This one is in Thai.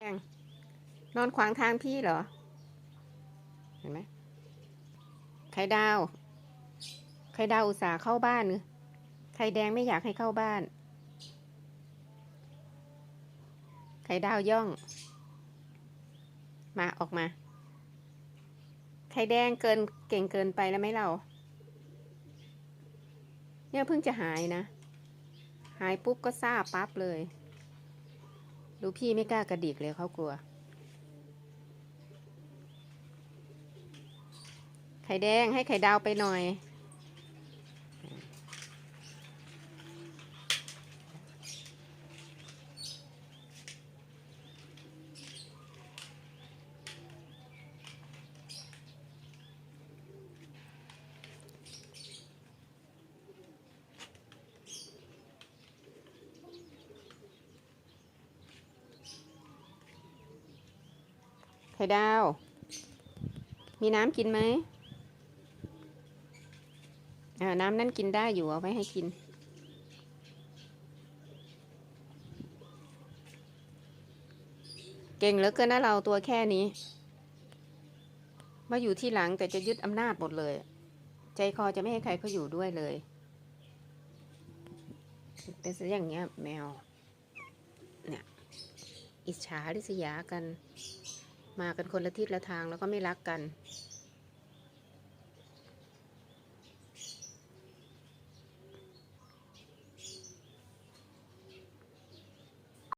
แองนอนขวางทางพี่เหรอ เห็นไหมไข่ดาว ไข่ดาวอุตส่าห์เข้าบ้านเนอไข่แดงไม่อยากให้เข้าบ้าน ไข่ดาวย่อง มาออกมา ไข่แดงเกินเก่งเกินไปแล้วไหมเรา เนี่ยเพิ่งจะหายนะ หายปุ๊บก็ซาปั๊บเลย ดูพี่ไม่กล้ากระดิกเลยเขากลัว ไข่แดงให้ไข่ดาวไปหน่อย ไข่ดาว มีน้ำกินไหมอ่าน้ำนั่นกินได้อยู่เอาไว้ให้กิน เก่งเหลือเกินนะเราตัวแค่นี้ มาอยู่ที่หลังแต่จะยึดอำนาจหมดเลย ใจคอจะไม่ให้ใครเขาอยู่ด้วยเลย เป็นอย่างเงี้ยแมว เนี่ย อิจฉาริษยากัน มากันคนละทิศละทางแล้วก็ไม่รักกัน